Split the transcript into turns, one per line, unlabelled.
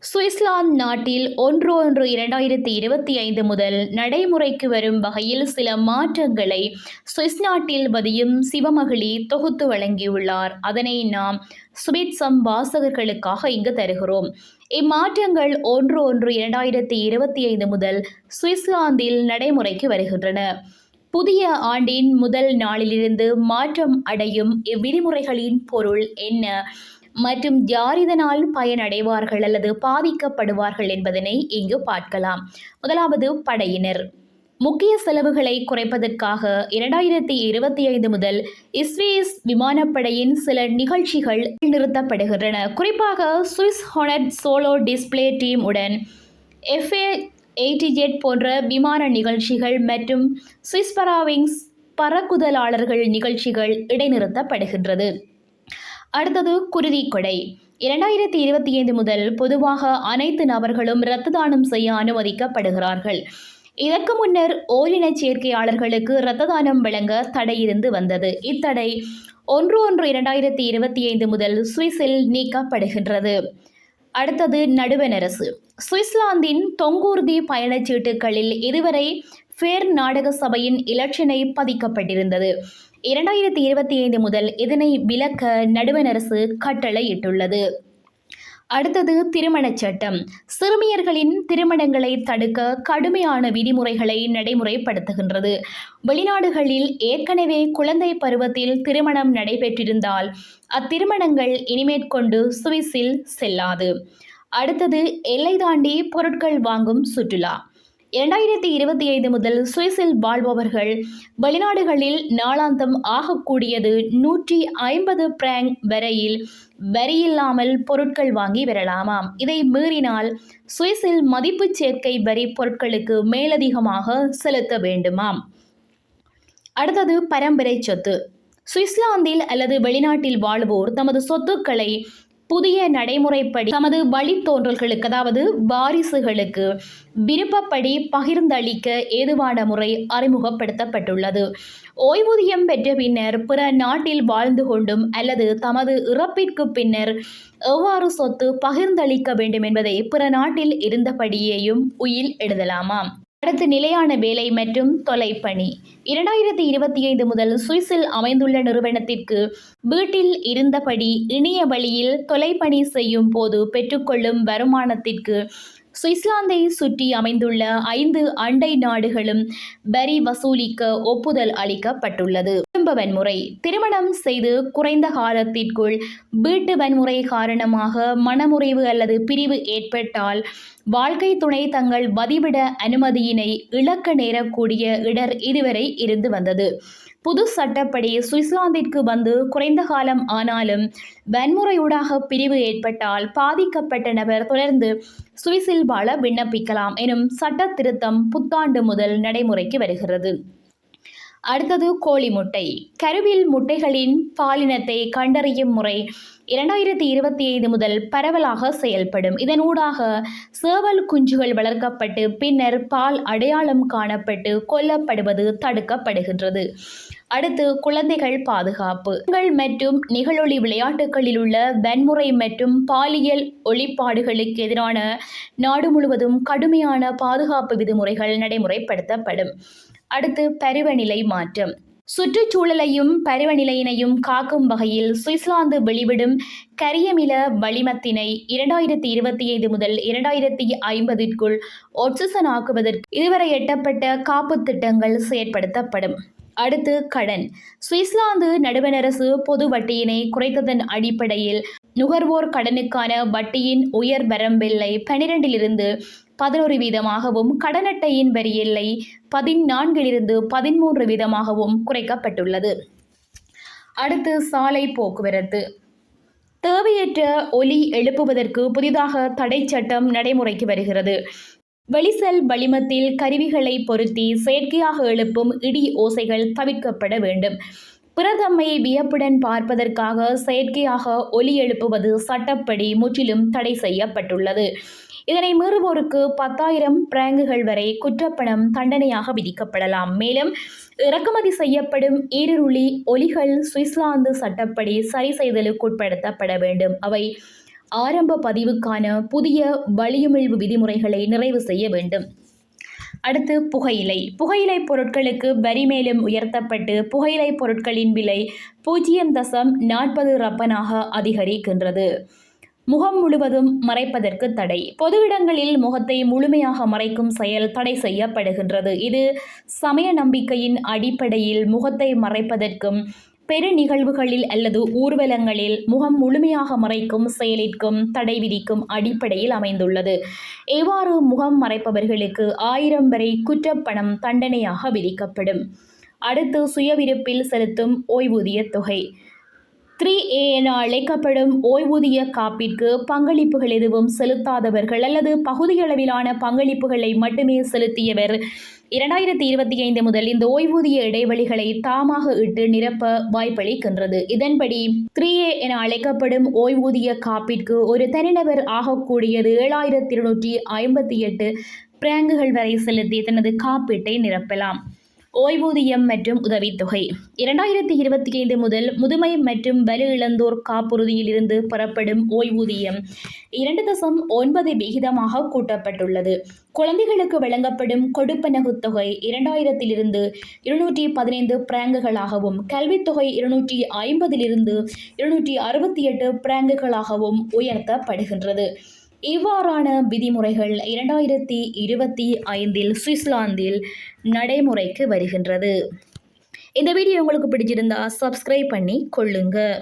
Switzerland நாட்டில் ஒன்று ஒன்று இரண்டாயிரத்தி இருபத்தி ஐந்து முதல் நடைமுறைக்கு வரும் வகையில் சில மாற்றங்களை சுவிஸ் நாட்டில் வதியும் சிவமகளி தொகுத்து வழங்கியுள்ளார். அதனை நாம் சுபிட்சம் வாசகர்களுக்காக இங்கு தருகிறோம். இம்மாற்றங்கள் ஒன்று ஒன்று இரண்டாயிரத்தி இருபத்தி ஐந்து முதல் சுவிட்சர்லாந்தில் நடைமுறைக்கு வருகின்றன. புதிய ஆண்டின் முதல் நாளிலிருந்து மாற்றம் அடையும் இவ்விதிமுறைகளின் பொருள் என்ன? மற்றும் யார் இதனால் பயனடைவார்கள் அல்லது பாதிக்கப்படுவார்கள் என்பதனை இங்கு பார்க்கலாம். முதலாவது படையினர். முக்கிய செலவுகளை குறைப்பதற்காக இரண்டாயிரத்தி இருபத்தி ஐந்து முதல் இஸ்ரேஸ் விமானப்படையின் சில நிகழ்ச்சிகள் நிறுத்தப்படுகின்றன. குறிப்பாக Swiss Hornet solo display team உடன் எஃப்ஏ எயிட்டி ஜெட் போன்ற விமான நிகழ்ச்சிகள் மற்றும் சுவிஸ் பராவிங்ஸ் பறக்குதலாளர்கள் நிகழ்ச்சிகள் இடைநிறுத்தப்படுகின்றது. அடுத்தது குருதி கொடை. இரண்டாயிரத்தி இருபத்தி ஐந்து முதல் பொதுவாக அனைத்து நபர்களும் இரத்த தானம் செய்ய அனுமதிக்கப்படுகிறார்கள். இதற்கு முன்னர் ஓரினச் சேர்க்கையாளர்களுக்கு இரத்த தானம் வழங்க தடை இருந்து வந்தது. இத்தடை ஒன்று ஒன்று இரண்டாயிரத்தி இருபத்தி ஐந்து முதல் சுவிஸில் நீக்கப்படுகின்றது. அடுத்தது நடுவணரசு. சுவிட்சர்லாந்தின் தொங்கூர்தி பயணச்சீட்டுகளில் இதுவரை ஃபேர் நாடக சபையின் இலட்சினை பதிக்கப்பட்டிருந்தது. இரண்டாயிரத்தி இருபத்தி ஐந்து முதல் இதனை விலக்க நடுவணரசு கட்டளையிட்டுள்ளது. அடுத்தது திருமணச் சட்டம். சிறுமியர்களின் திருமணங்களை தடுக்க கடுமையான விதிமுறைகளை நடைமுறைப்படுத்துகின்றது. வெளிநாடுகளில் ஏற்கனவே குழந்தை பருவத்தில் திருமணம் நடைபெற்றிருந்தால் அத்திருமணங்கள் இனிமேற்கொண்டு சுவிஸில் செல்லாது. அடுத்தது எல்லை தாண்டி பொருட்கள் வாங்கும் சுற்றுலா. இரண்டாயிரத்தி இருபத்தி ஐந்து முதல் சுவிஸில் வாழ்பவர்கள் வெளிநாடுகளில் நாளாந்தம் ஆகக்கூடியது நூற்றி ஐம்பது பிராங் வரையில் வரியில்லாமல் பொருட்கள் வாங்கி வரலாமாம். இதை மீறினால் சுவிஸில் மதிப்பு சேர்க்கை வரி பொருட்களுக்கு மேலதிகமாக செலுத்த வேண்டுமாம். அடுத்தது பரம்பரை சொத்து. சுவிட்சர்லாந்தில் அல்லது வெளிநாட்டில் வாழ்வோர் தமது சொத்துக்களை புதிய நடைமுறைப்படி தமது வழித்தோன்றல்களுக்கு அதாவது வாரிசுகளுக்கு விருப்பப்படி பகிர்ந்தளிக்க ஏதுவான முறை அறிமுகப்படுத்தப்பட்டுள்ளது. ஓய்வூதியம் பெற்ற பின்னர் பிற நாட்டில் வாழ்ந்து கொண்டும் அல்லது தமது இறப்பிற்கு பின்னர் எவ்வாறு சொத்து பகிர்ந்தளிக்க வேண்டும் என்பதை பிற நாட்டில் இருந்தபடியேயும் உயில் எழுதலாமாம். அடுத்து நிலையான வேலை மற்றும் தொலைப்பணி. இரண்டாயிரத்தி இருபத்தி ஐந்து முதல் சுவிஸில் அமைந்துள்ள நிறுவனத்திற்கு வீட்டில் இருந்தபடி இணைய வழியில் தொலைப்பணி செய்யும் போது பெற்றுக்கொள்ளும் வருமானத்திற்கு சுவிட்சர்லாந்தை சுற்றி அமைந்துள்ள ஐந்து அண்டை நாடுகளும் வரி வசூலிக்க ஒப்புதல் அளிக்கப்பட்டுள்ளது. குடும்ப வன்முறை திருமணம் செய்து குறைந்த காலத்திற்குள் வீட்டு வன்முறை காரணமாக மனமுறைவு அல்லது பிரிவு ஏற்பட்டால் வாழ்க்கை துணை தங்கள் வதிவிட அனுமதியினை இழக்க நேரக்கூடிய இடர் இதுவரை இருந்து வந்தது. புது சட்டப்படி சுவிட்சர்லாந்திற்கு வந்து குறைந்த காலம் ஆனாலும் வன்முறையூடாக பிரிவு ஏற்பட்டால் பாதிக்கப்பட்ட நபர் தொடர்ந்து சுவிஸில் வாழ விண்ணப்பிக்கலாம் எனும் சட்ட திருத்தம் புத்தாண்டு முதல் நடைமுறைக்கு வருகிறது. அடுத்தது கோழி முட்டை. கருவில் முட்டைகளின் பாலினத்தை கண்டறியும் முறை இரண்டாயிரத்தி இருபத்தி ஐந்து முதல் பரவலாக செயல்படும். இதனூடாக சேவல் குஞ்சுகள் வளர்க்கப்பட்டு பின்னர் பால் அடையாளம் காணப்பட்டு கொல்லப்படுவது தடுக்கப்படுகின்றது. அடுத்து குழந்தைகள் பாதுகாப்பு. மற்றும் நிகழொளி விளையாட்டுகளில் உள்ள வன்முறை மற்றும் பாலியல் ஒளிப்பாடுகளுக்கு எதிரான நாடு முழுவதும் கடுமையான பாதுகாப்பு விதிமுறைகள் நடைமுறைப்படுத்தப்படும். அடுத்து பருவநிலை மாற்றம். சுற்றுச்சூழலையும் பருவநிலையினையும் காக்கும் வகையில் சுவிட்சர்லாந்து வெளிவிடும் கரியமில வளிமத்தினை இரண்டாயிரத்தி இருபத்தி ஐந்து முதல் இரண்டாயிரத்தி ஐம்பதிற்குள் ஒட்சிசன் ஆக்குவதற்கு இதுவரை எட்டப்பட்ட காப்பு திட்டங்கள் செயற்படுத்தப்படும். அடுத்து கடன் சுவிட்சர்லாந்து நடுவணரசு பொது வட்டியினை குறைத்ததன் அடிப்படையில் நுகர்வோர் கடனுக்கான வட்டியின் உயர் வரம்பில்லை. பனிரெண்டிலிருந்து பதினோரு வீதமாகவும் கடன் அட்டையின் வரி எல்லை பதினான்கிலிருந்து பதிமூன்று வீதமாகவும் குறைக்கப்பட்டுள்ளது. அடுத்து சாலை போக்குவரத்து. தேவையற்ற ஒலி எழுப்புவதற்கு புதிதாக தடை சட்டம் நடைமுறைக்கு வருகிறது. வெளிசல் வளிமத்தில் கருவிகளை பொருத்தி செயற்கையாக எழுப்பும் இடி ஓசைகள் தவிர்க்கப்பட வேண்டும். பிரதமையை வியப்புடன் பார்ப்பதற்காக செயற்கையாக ஒலி எழுப்புவது சட்டப்படி முற்றிலும் தடை செய்யப்பட்டுள்ளது. இதனை மீறுவோருக்கு பத்தாயிரம் பிராங்குகள் வரை குற்றப்பணம் தண்டனையாக விதிக்கப்படலாம். மேலும் இறக்குமதி செய்யப்படும் ஈருருளி ஒலிகள் சுவிட்சர்லாந்து சட்டப்படி சரி செய்தலுக்குட்படுத்தப்பட வேண்டும். அவை ஆரம்ப பதிவுக்கான புதிய வழியுமிழ்வு விதிமுறைகளை நிறைவு செய்ய வேண்டும். அடுத்து புகையிலை. புகையிலை பொருட்களுக்கு வரி மேலும் உயர்த்தப்பட்டு புகையிலை பொருட்களின் விலை பூஜ்ஜியம் தசம் நாற்பது ரப்பனாக அதிகரிக்கின்றது. முகம் முழுவதும் மறைப்பதற்கு தடை. பொது இடங்களில் முகத்தை முழுமையாக மறைக்கும் செயல் தடை செய்யப்படுகின்றது. இது சமய நம்பிக்கையின் அடிப்படையில் முகத்தை மறைப்பதற்கும் பெரு நிகழ்வுகளில் அல்லது ஊர்வலங்களில் முகம் முழுமையாக மறைக்கும் செயலிற்கும் தடை விதிக்கும் அடிப்படையில் அமைந்துள்ளது. எவ்வாறு முகம் மறைப்பவர்களுக்கு ஆயிரம் வரை குற்றப்பணம் தண்டனையாக விதிக்கப்படும்? அடுத்து சுயவிருப்பில் செலுத்தும் ஓய்வூதிய தொகை. த்ரீ ஏ என அழைக்கப்படும் ஓய்வூதிய காப்பிற்கு பங்களிப்புகள் எதுவும் செலுத்தாதவர்கள் அல்லது பகுதியளவிலான பங்களிப்புகளை மட்டுமே செலுத்தியவர். இரண்டாயிரத்தி இருபத்தி ஐந்து முதல் இந்த ஓய்வூதிய இடைவெளிகளை தாமாக இட்டு நிரப்ப வாய்ப்பளிக்கின்றது. இதன்படி த்ரீ ஏ என அழைக்கப்படும் ஓய்வூதிய காப்பிற்கு ஒரு தனிநபர் ஆகக்கூடியது ஏழாயிரத்தி இருநூற்றி ஐம்பத்தி எட்டு பிராங்குகள் வரை செலுத்தி தனது காப்பீட்டை நிரப்பலாம். ஓய்வூதியம் மற்றும் உதவித்தொகை. இரண்டாயிரத்தி இருபத்தி ஐந்து முதல் முதுமை மற்றும் வலு இழந்தோர் காப்புறுதியிலிருந்து பெறப்படும் ஓய்வூதியம் இரண்டு தசம் ஒன்பது விகிதமாக கூட்டப்பட்டுள்ளது. குழந்தைகளுக்கு வழங்கப்படும் கொடுப்பனகு தொகை இரண்டாயிரத்திலிருந்து இருநூற்றி பதினைந்து பிராங்குகளாகவும் கல்வித்தொகை இருநூற்றி ஐம்பதிலிருந்து இருநூற்றி அறுபத்தி எட்டு பிராங்குகளாகவும் உயர்த்தப்படுகின்றது. இவ்வாறான விதிமுறைகள் இரண்டாயிரத்தி இருபத்தி ஐந்தில் சுவிட்சர்லாந்தில் நடைமுறைக்கு வருகின்றது. இந்த வீடியோ உங்களுக்கு பிடிச்சிருந்தா சப்ஸ்கிரைப் பண்ணி கொள்ளுங்கள்